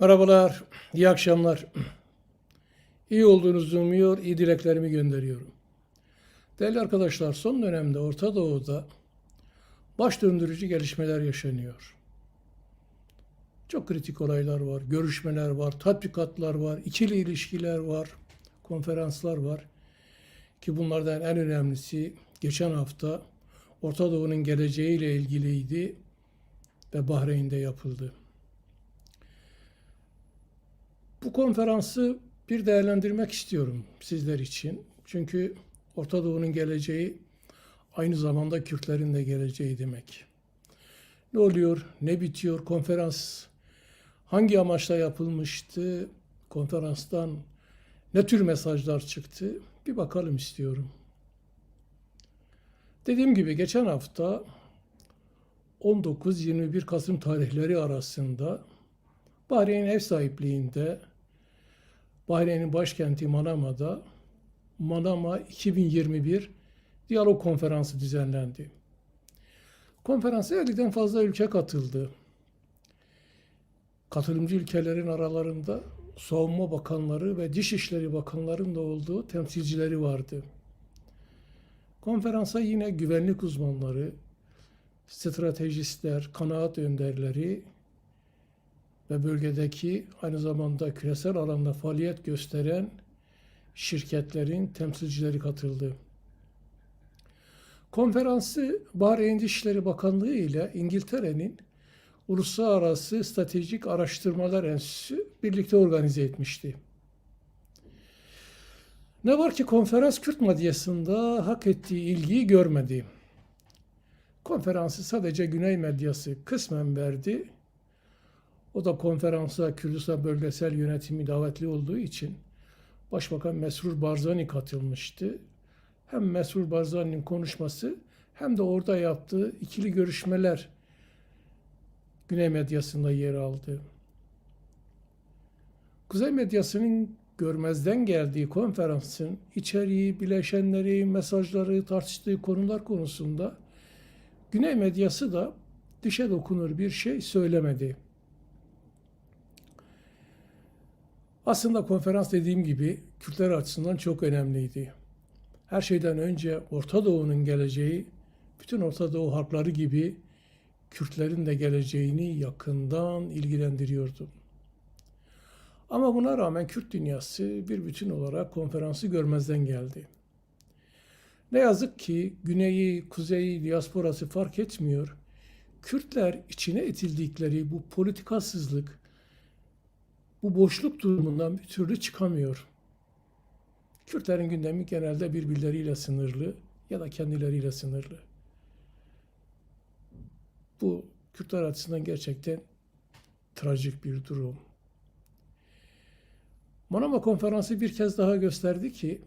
Merhabalar, iyi akşamlar. İyi olduğunuzu umuyor, iyi dileklerimi gönderiyorum. Değerli arkadaşlar, son dönemde Orta Doğu'da baş döndürücü gelişmeler yaşanıyor. Çok kritik olaylar var, görüşmeler var, tatbikatlar var, ikili ilişkiler var, konferanslar var. Ki bunlardan en önemlisi geçen hafta Orta Doğu'nun geleceğiyle ilgiliydi ve Bahreyn'de yapıldı. Bu konferansı bir değerlendirmek istiyorum sizler için. Çünkü Orta Doğu'nun geleceği aynı zamanda Kürtlerin de geleceği demek. Ne oluyor, ne bitiyor, konferans hangi amaçla yapılmıştı, konferanstan ne tür mesajlar çıktı bir bakalım istiyorum. Dediğim gibi geçen hafta 19-21 Kasım tarihleri arasında Bahreyn ev sahipliğinde Bahreyn'in başkenti Manama'da Manama 2021 diyalog konferansı düzenlendi. Konferansa 50'den fazla ülke katıldı. Katılımcı ülkelerin aralarında Savunma Bakanları ve Dışişleri Bakanlarının da olduğu temsilcileri vardı. Konferansa yine güvenlik uzmanları, stratejistler, kanaat önderleri ve bölgedeki aynı zamanda küresel alanda faaliyet gösteren şirketlerin temsilcileri katıldı. Konferansı Bahreyn Dışişleri Bakanlığı ile İngiltere'nin Uluslararası Stratejik Araştırmalar Enstitüsü birlikte organize etmişti. Ne var ki konferans Kürt medyasında hak ettiği ilgiyi görmedi. Konferansı sadece Güney medyası kısmen verdi. O da konferansa Kürdistan Bölgesel Yönetimi davetli olduğu için Başbakan Mesrur Barzani katılmıştı. Hem Mesrur Barzani'nin konuşması hem de orada yaptığı ikili görüşmeler Güney medyasında yer aldı. Kuzey medyasının görmezden geldiği konferansın içeriği, bileşenleri, mesajları, tartıştığı konular konusunda Güney medyası da dişe dokunur bir şey söylemedi. Aslında konferans dediğim gibi Kürtler açısından çok önemliydi. Her şeyden önce Orta Doğu'nun geleceği, bütün Orta Doğu halkları gibi Kürtlerin de geleceğini yakından ilgilendiriyordu. Ama buna rağmen Kürt dünyası bir bütün olarak konferansı görmezden geldi. Ne yazık ki güneyi, kuzeyi, diasporası fark etmiyor. Kürtler içine itildikleri bu politikasızlık, bu boşluk durumundan bir türlü çıkamıyor. Kürtlerin gündemi genelde birbirleriyle sınırlı ya da kendileriyle sınırlı. Bu Kürtler açısından gerçekten trajik bir durum. Manama Konferansı bir kez daha gösterdi ki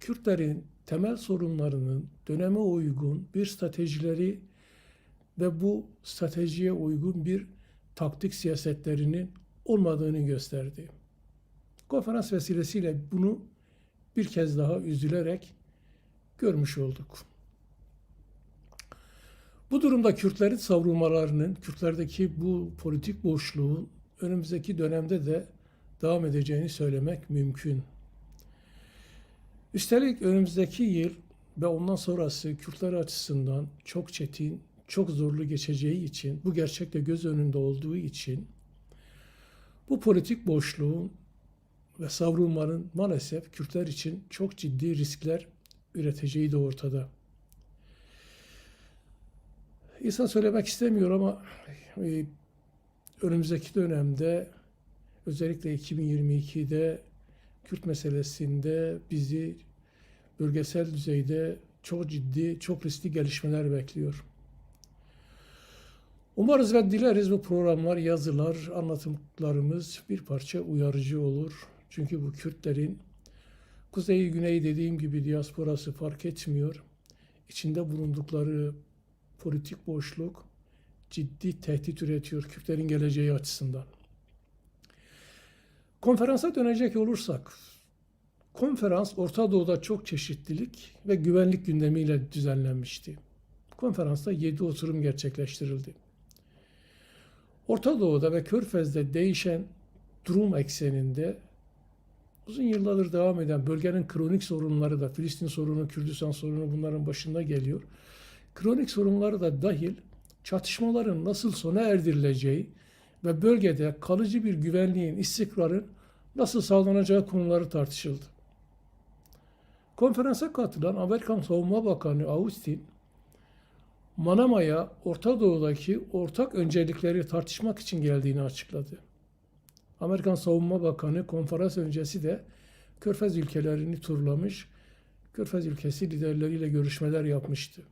Kürtlerin temel sorunlarının döneme uygun bir stratejileri ve bu stratejiye uygun bir taktik siyasetlerinin olmadığını gösterdi. Konferans vesilesiyle bunu bir kez daha üzülerek görmüş olduk. Bu durumda Kürtlerin savrulmalarının, Kürtlerdeki bu politik boşluğun önümüzdeki dönemde de devam edeceğini söylemek mümkün. Üstelik önümüzdeki yıl ve ondan sonrası Kürtler açısından çok çetin, çok zorlu geçeceği için, bu gerçekte göz önünde olduğu için bu politik boşluğun ve savrulmanın maalesef Kürtler için çok ciddi riskler üreteceği de ortada. İnsan söylemek istemiyor ama e, önümüzdeki dönemde özellikle 2022'de Kürt meselesinde bizi bölgesel düzeyde çok ciddi, çok riskli gelişmeler bekliyor. Umarız ve dileriz bu programlar, yazılar, anlatımlarımız bir parça uyarıcı olur. Çünkü bu Kürtlerin kuzeyi güneyi dediğim gibi diasporası fark etmiyor. İçinde bulundukları politik boşluk ciddi tehdit üretiyor Kürtlerin geleceği açısından. Konferansa dönecek olursak, konferans Orta Doğu'da çok çeşitlilik ve güvenlik gündemiyle düzenlenmişti. Konferansta 7 oturum gerçekleştirildi. Orta Doğu'da ve Körfez'de değişen durum ekseninde uzun yıllardır devam eden bölgenin kronik sorunları da Filistin sorunu, Kürdistan sorunu bunların başında geliyor. Kronik sorunları da dahil çatışmaların nasıl sona erdirileceği ve bölgede kalıcı bir güvenliğin, istikrarın nasıl sağlanacağı konuları tartışıldı. Konferansa katılan Amerikan Savunma Bakanı Austin, Manama'ya Orta Doğu'daki ortak öncelikleri tartışmak için geldiğini açıkladı. Amerikan Savunma Bakanı konferans öncesi de Körfez ülkelerini turlamış, Körfez ülkesi liderleriyle görüşmeler yapmıştı.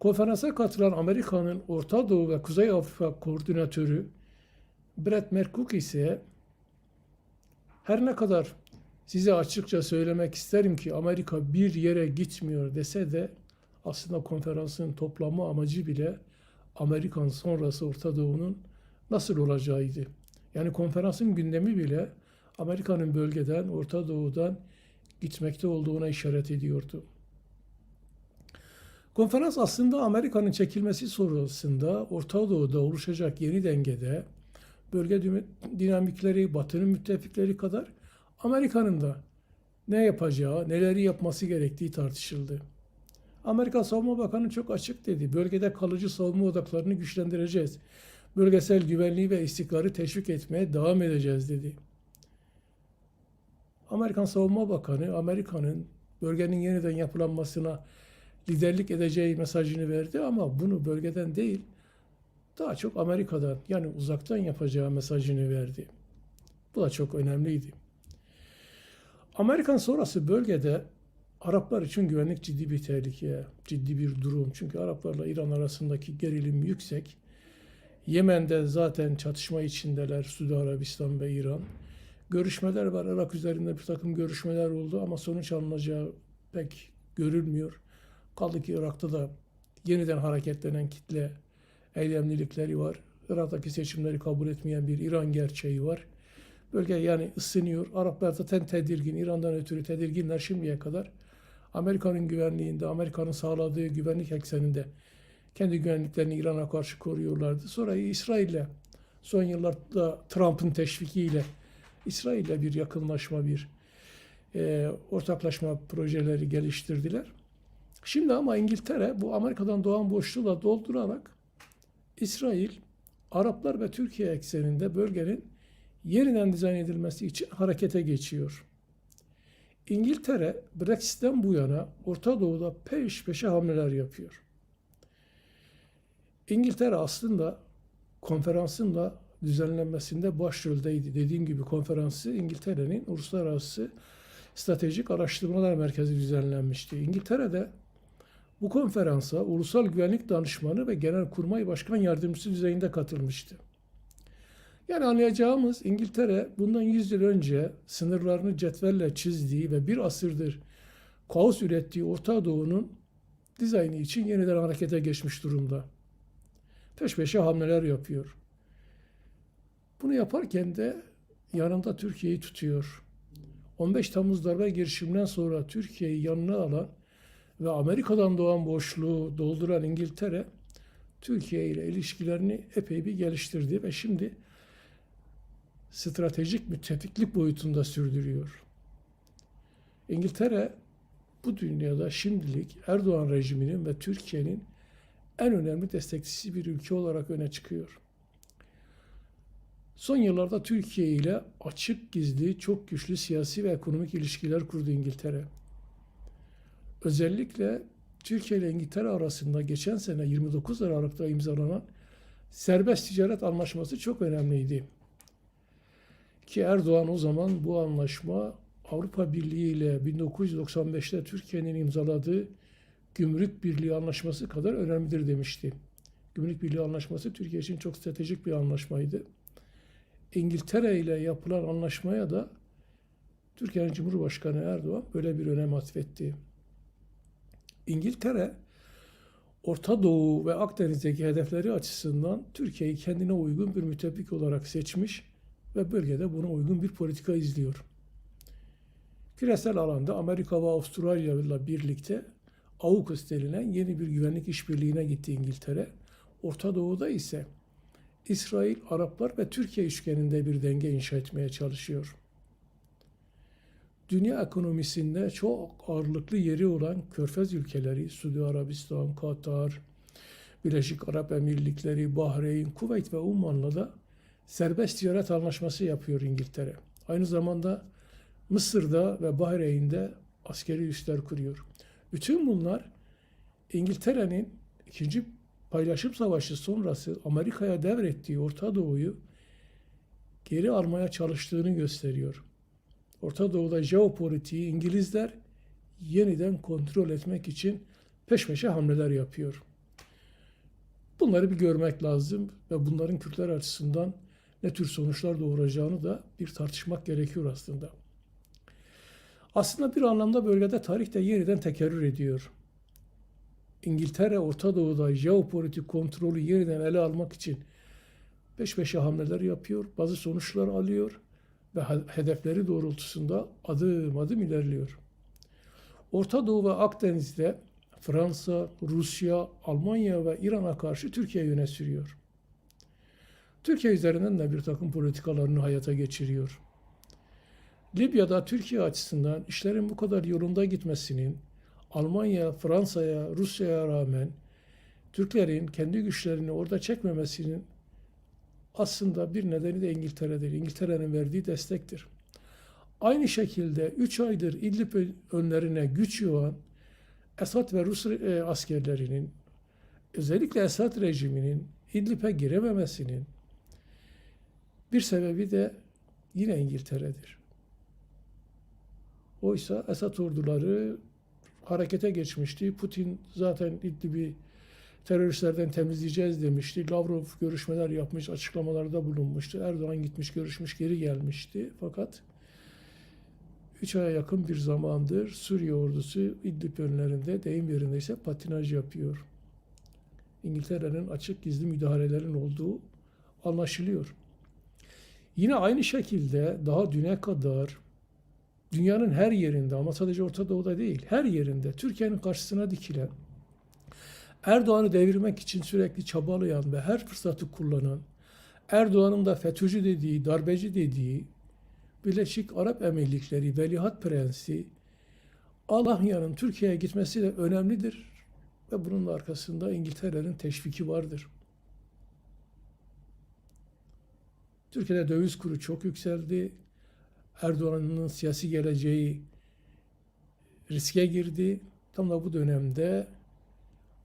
Konferansa katılan Amerika'nın Orta Doğu ve Kuzey Afrika koordinatörü Brett McCook ise her ne kadar size açıkça söylemek isterim ki Amerika bir yere gitmiyor dese de aslında konferansın toplamı amacı bile Amerikan sonrası Orta Doğu'nun nasıl olacağıydı. Yani konferansın gündemi bile Amerika'nın bölgeden, Orta Doğu'dan gitmekte olduğuna işaret ediyordu. Konferans aslında Amerika'nın çekilmesi sonrasında Orta Doğu'da oluşacak yeni dengede bölge dinamikleri, Batı'nın müttefikleri kadar Amerika'nın da ne yapacağı, neleri yapması gerektiği tartışıldı. Amerika Savunma Bakanı çok açık dedi. Bölgede kalıcı savunma odaklarını güçlendireceğiz. Bölgesel güvenliği ve istikrarı teşvik etmeye devam edeceğiz dedi. Amerikan Savunma Bakanı Amerika'nın bölgenin yeniden yapılanmasına liderlik edeceği mesajını verdi ama bunu bölgeden değil daha çok Amerika'dan yani uzaktan yapacağı mesajını verdi. Bu da çok önemliydi. Amerikan sonrası bölgede Araplar için güvenlik ciddi bir tehlike, ciddi bir durum. Çünkü Araplarla İran arasındaki gerilim yüksek. Yemen'de zaten çatışma içindeler Suudi Arabistan ve İran. Görüşmeler var. Irak üzerinde bir takım görüşmeler oldu ama sonuç alınacağı pek görülmüyor. Kaldı ki Irak'ta da yeniden hareketlenen kitle eylemlilikleri var. Irak'taki seçimleri kabul etmeyen bir İran gerçeği var. Bölge yani ısınıyor. Araplar zaten tedirgin. İran'dan ötürü tedirginler şimdiye kadar. Amerika'nın güvenliğinde, Amerika'nın sağladığı güvenlik ekseninde kendi güvenliklerini İran'a karşı koruyorlardı. Sonra İsrail'le son yıllarda Trump'ın teşvikiyle İsrail'le bir yakınlaşma, bir e, ortaklaşma projeleri geliştirdiler. Şimdi ama İngiltere bu Amerika'dan doğan boşluğu da doldurarak İsrail, Araplar ve Türkiye ekseninde bölgenin yeniden dizayn edilmesi için harekete geçiyor. İngiltere Brexit'ten bu yana Orta Doğu'da peş peşe hamleler yapıyor. İngiltere aslında konferansın da düzenlenmesinde başroldeydi. Dediğim gibi konferansı İngiltere'nin Uluslararası Stratejik Araştırmalar Merkezi düzenlenmişti. İngiltere'de bu konferansa Ulusal Güvenlik Danışmanı ve Genelkurmay Başkan Yardımcısı düzeyinde katılmıştı. Yani anlayacağımız İngiltere bundan 100 yıl önce sınırlarını cetvelle çizdiği ve bir asırdır kaos ürettiği Orta Doğu'nun dizaynı için yeniden harekete geçmiş durumda. Peş peşe hamleler yapıyor. Bunu yaparken de yanında Türkiye'yi tutuyor. 15 Temmuz darbe girişiminden sonra Türkiye'yi yanına alan ve Amerika'dan doğan boşluğu dolduran İngiltere Türkiye ile ilişkilerini epey bir geliştirdi ve şimdi stratejik müttefiklik boyutunda sürdürüyor. İngiltere bu dünyada şimdilik Erdoğan rejiminin ve Türkiye'nin en önemli destekçisi bir ülke olarak öne çıkıyor. Son yıllarda Türkiye ile açık gizli çok güçlü siyasi ve ekonomik ilişkiler kurdu İngiltere. Özellikle Türkiye ile İngiltere arasında geçen sene 29 Aralık'ta imzalanan serbest ticaret anlaşması çok önemliydi. Ki Erdoğan o zaman bu anlaşma Avrupa Birliği ile 1995'te Türkiye'nin imzaladığı Gümrük Birliği Anlaşması kadar önemlidir demişti. Gümrük Birliği Anlaşması Türkiye için çok stratejik bir anlaşmaydı. İngiltere ile yapılan anlaşmaya da Türkiye'nin Cumhurbaşkanı Erdoğan böyle bir önem atfetti. İngiltere, Orta Doğu ve Akdeniz'deki hedefleri açısından Türkiye'yi kendine uygun bir müttefik olarak seçmiş ve bölgede buna uygun bir politika izliyor. Küresel alanda Amerika ve Avustralya ile birlikte AUKUS denilen yeni bir güvenlik işbirliğine gitti İngiltere. Orta Doğu'da ise İsrail, Araplar ve Türkiye üçgeninde bir denge inşa etmeye çalışıyor. Dünya ekonomisinde çok ağırlıklı yeri olan Körfez ülkeleri, Suudi Arabistan, Katar, Birleşik Arap Emirlikleri, Bahreyn, Kuveyt ve Umman'la da serbest ticaret anlaşması yapıyor İngiltere. Aynı zamanda Mısır'da ve Bahreyn'de askeri üsler kuruyor. Bütün bunlar İngiltere'nin ikinci paylaşım savaşı sonrası Amerika'ya devrettiği Orta Doğu'yu geri almaya çalıştığını gösteriyor. Orta Doğu'da jeopolitiği İngilizler yeniden kontrol etmek için peş peşe hamleler yapıyor. Bunları bir görmek lazım ve bunların Kürtler açısından ne tür sonuçlar doğuracağını da bir tartışmak gerekiyor aslında. Aslında bir anlamda bölgede tarih de yeniden tekerrür ediyor. İngiltere Orta Doğu'da jeopolitik kontrolü yeniden ele almak için peş peşe hamleler yapıyor, bazı sonuçlar alıyor ve hedefleri doğrultusunda adım adım ilerliyor. Orta Doğu ve Akdeniz'de Fransa, Rusya, Almanya ve İran'a karşı Türkiye yöne sürüyor. Türkiye üzerinden de bir takım politikalarını hayata geçiriyor. Libya'da Türkiye açısından işlerin bu kadar yolunda gitmesinin Almanya, Fransa'ya, Rusya'ya rağmen Türklerin kendi güçlerini orada çekmemesinin aslında bir nedeni de İngiltere'dir. İngiltere'nin verdiği destektir. Aynı şekilde 3 aydır İdlib önlerine güç yuvan Esad ve Rus e, askerlerinin özellikle Esad rejiminin İdlib'e girememesinin bir sebebi de yine İngiltere'dir. Oysa Esad orduları harekete geçmişti. Putin zaten İdlib'i teröristlerden temizleyeceğiz demişti. Lavrov görüşmeler yapmış, açıklamalarda bulunmuştu. Erdoğan gitmiş, görüşmüş, geri gelmişti. Fakat 3 aya yakın bir zamandır Suriye ordusu İdlib önlerinde, deyim yerindeyse patinaj yapıyor. İngiltere'nin açık gizli müdahalelerin olduğu anlaşılıyor. Yine aynı şekilde daha düne kadar dünyanın her yerinde ama sadece Orta Doğu'da değil, her yerinde Türkiye'nin karşısına dikilen, Erdoğan'ı devirmek için sürekli çabalayan ve her fırsatı kullanan, Erdoğan'ın da FETÖ'cü dediği, darbeci dediği, Birleşik Arap Emirlikleri, Veliaht Prensi, Alahya'nın Türkiye'ye gitmesi de önemlidir ve bunun arkasında İngiltere'nin teşviki vardır. Türkiye'de döviz kuru çok yükseldi. Erdoğan'ın siyasi geleceği riske girdi. Tam da bu dönemde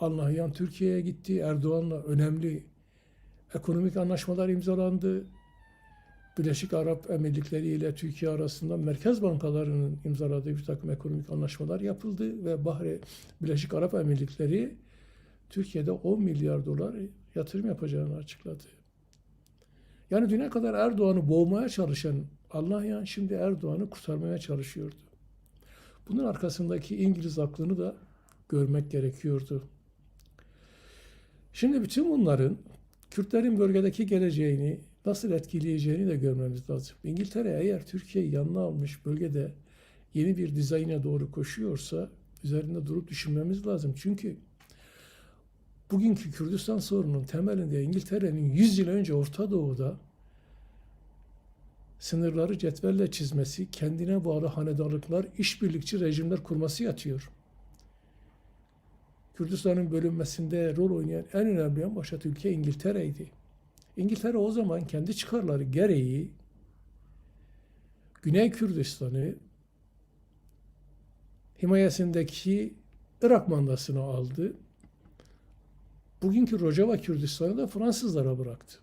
Allahyan Türkiye'ye gitti. Erdoğan'la önemli ekonomik anlaşmalar imzalandı. Birleşik Arap Emirlikleri ile Türkiye arasında merkez bankalarının imzaladığı bir takım ekonomik anlaşmalar yapıldı ve Bahre Birleşik Arap Emirlikleri Türkiye'de 10 milyar dolar yatırım yapacağını açıkladı. Yani düne kadar Erdoğan'ı boğmaya çalışan Allahyan şimdi Erdoğan'ı kurtarmaya çalışıyordu. Bunun arkasındaki İngiliz aklını da görmek gerekiyordu. Şimdi bütün bunların Kürtlerin bölgedeki geleceğini nasıl etkileyeceğini de görmemiz lazım. İngiltere eğer Türkiye'yi yanına almış bölgede yeni bir dizayna doğru koşuyorsa üzerinde durup düşünmemiz lazım. Çünkü bugünkü Kürdistan sorunun temelinde İngiltere'nin 100 yıl önce Orta Doğu'da sınırları cetvelle çizmesi, kendine bağlı hanedanlıklar, işbirlikçi rejimler kurması yatıyor. Kürdistan'ın bölünmesinde rol oynayan en önemli en başat ülke İngiltere'ydi. İngiltere o zaman kendi çıkarları gereği Güney Kürdistan'ı himayesindeki Irak mandasını aldı. Bugünkü Rojava Kürdistan'ı da Fransızlara bıraktı.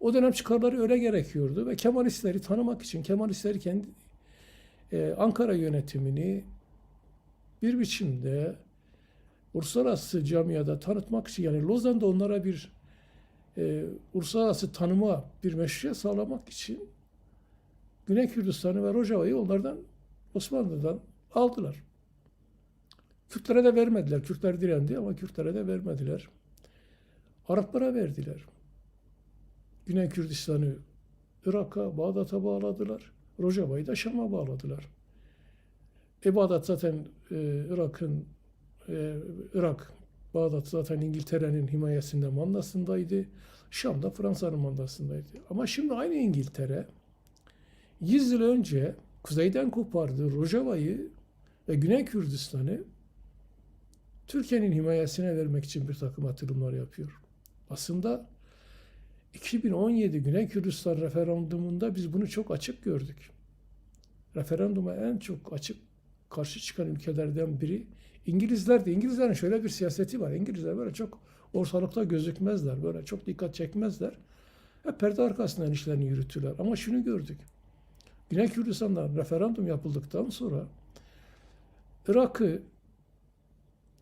O dönem çıkarları öyle gerekiyordu ve Kemalistleri tanımak için Kemalistleri kendi e, Ankara yönetimini bir biçimde uluslararası camiada tanıtmak için yani Lozan'da onlara bir e, uluslararası tanıma bir meşruiyet sağlamak için Güney Kürdistan'ı ve Rojava'yı onlardan Osmanlı'dan aldılar. Kürtlere de vermediler. Kürtler direndi ama Kürtlere de vermediler. Araplara verdiler. Güney Kürdistan'ı Irak'a, Bağdat'a bağladılar. Rojava'yı da Şam'a bağladılar. E Bağdat zaten e, Irak'ın e, Irak Bağdat zaten İngiltere'nin himayesinde mandasındaydı. Şam da Fransa'nın mandasındaydı. Ama şimdi aynı İngiltere 100 yıl önce kuzeyden kopardığı Rojava'yı ve Güney Kürdistan'ı Türkiye'nin himayesine vermek için bir takım atılımlar yapıyor. Aslında 2017 Güney Kürdistan referandumunda biz bunu çok açık gördük. Referanduma en çok açık karşı çıkan ülkelerden biri İngilizlerdi. İngilizlerin şöyle bir siyaseti var. İngilizler böyle çok ortalıkta gözükmezler. Böyle çok dikkat çekmezler. Hep perde arkasından işlerini yürütürler. Ama şunu gördük. Güney Kürdistan'da referandum yapıldıktan sonra Irak'ı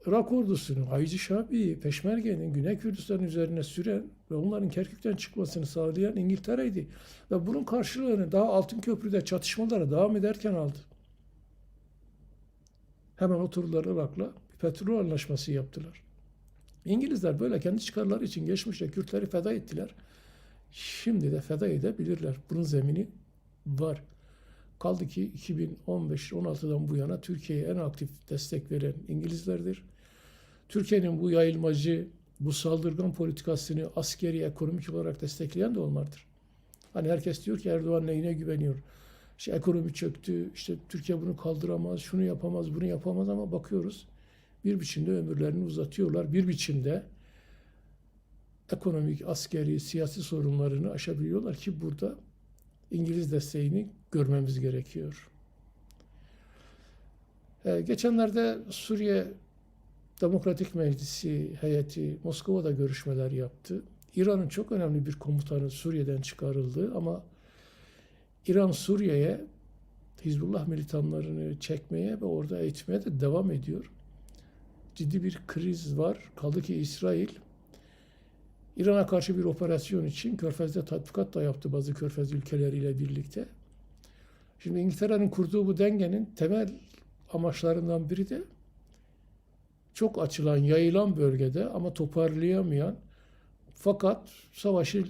Irak ordusunu, Hayci Şabi'yi, Peşmerge'nin Güney Kürdistan üzerine süren ve onların Kerkük'ten çıkmasını sağlayan İngiltere'ydi. Ve bunun karşılığını daha Altın Köprü'de çatışmalara devam ederken aldı. Hemen oturdular Irak'la petrol anlaşması yaptılar. İngilizler böyle kendi çıkarları için geçmişte Kürtleri feda ettiler. Şimdi de feda edebilirler. Bunun zemini var. Kaldı ki 2015-16'dan bu yana Türkiye'ye en aktif destek veren İngilizlerdir. Türkiye'nin bu yayılmacı, bu saldırgan politikasını askeri, ekonomik olarak destekleyen de onlardır. Hani herkes diyor ki Erdoğan neyine güveniyor? İşte ekonomi çöktü, işte Türkiye bunu kaldıramaz, şunu yapamaz, bunu yapamaz ama bakıyoruz bir biçimde ömürlerini uzatıyorlar. Bir biçimde ekonomik, askeri, siyasi sorunlarını aşabiliyorlar ki burada İngiliz desteğini görmemiz gerekiyor. Ee, geçenlerde Suriye Demokratik Meclisi heyeti Moskova'da görüşmeler yaptı. İran'ın çok önemli bir komutanı Suriye'den çıkarıldı ama İran Suriye'ye Hizbullah militanlarını çekmeye ve orada eğitmeye de devam ediyor. Ciddi bir kriz var. Kaldı ki İsrail İran'a karşı bir operasyon için Körfez'de tatbikat da yaptı bazı Körfez ülkeleriyle birlikte. Şimdi İngiltere'nin kurduğu bu dengenin temel amaçlarından biri de çok açılan, yayılan bölgede ama toparlayamayan fakat savaşı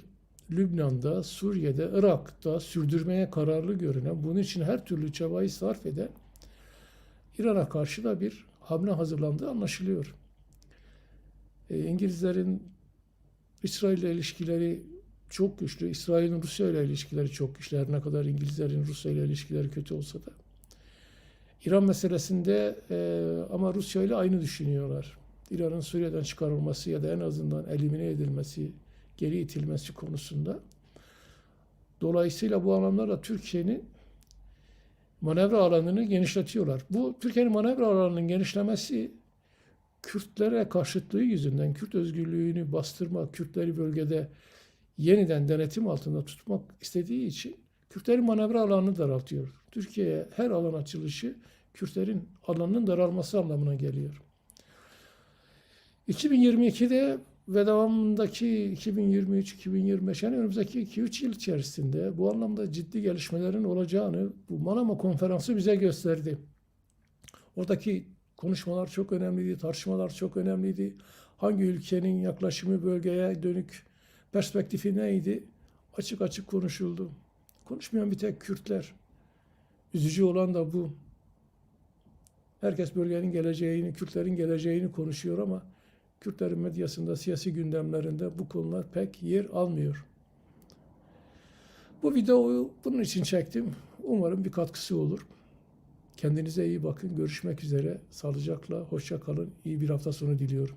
Lübnan'da, Suriye'de, Irak'ta sürdürmeye kararlı görünen, bunun için her türlü çabayı sarf eden İran'a karşı da bir hamle hazırlandığı anlaşılıyor. E, İngilizlerin İsrail ile ilişkileri çok güçlü. İsrail'in Rusya ile ilişkileri çok güçlü. Her ne kadar İngilizlerin Rusya ile ilişkileri kötü olsa da. İran meselesinde e, ama Rusya ile aynı düşünüyorlar. İran'ın Suriye'den çıkarılması ya da en azından elimine edilmesi, geri itilmesi konusunda. Dolayısıyla bu anlamda Türkiye'nin manevra alanını genişletiyorlar. Bu Türkiye'nin manevra alanının genişlemesi Kürtlere karşıtlığı yüzünden Kürt özgürlüğünü bastırmak, Kürtleri bölgede yeniden denetim altında tutmak istediği için Kürtlerin manevra alanını daraltıyor. Türkiye'ye her alan açılışı Kürtlerin alanının daralması anlamına geliyor. 2022'de ve devamındaki 2023-2025 yani önümüzdeki 2-3 yıl içerisinde bu anlamda ciddi gelişmelerin olacağını bu Manama konferansı bize gösterdi. Oradaki konuşmalar çok önemliydi, tartışmalar çok önemliydi. Hangi ülkenin yaklaşımı bölgeye dönük perspektifi neydi? Açık açık konuşuldu. Konuşmayan bir tek Kürtler. Üzücü olan da bu. Herkes bölgenin geleceğini, Kürtlerin geleceğini konuşuyor ama Kürtlerin medyasında, siyasi gündemlerinde bu konular pek yer almıyor. Bu videoyu bunun için çektim. Umarım bir katkısı olur. Kendinize iyi bakın. Görüşmek üzere. Sağlıcakla. Hoşça kalın. İyi bir hafta sonu diliyorum.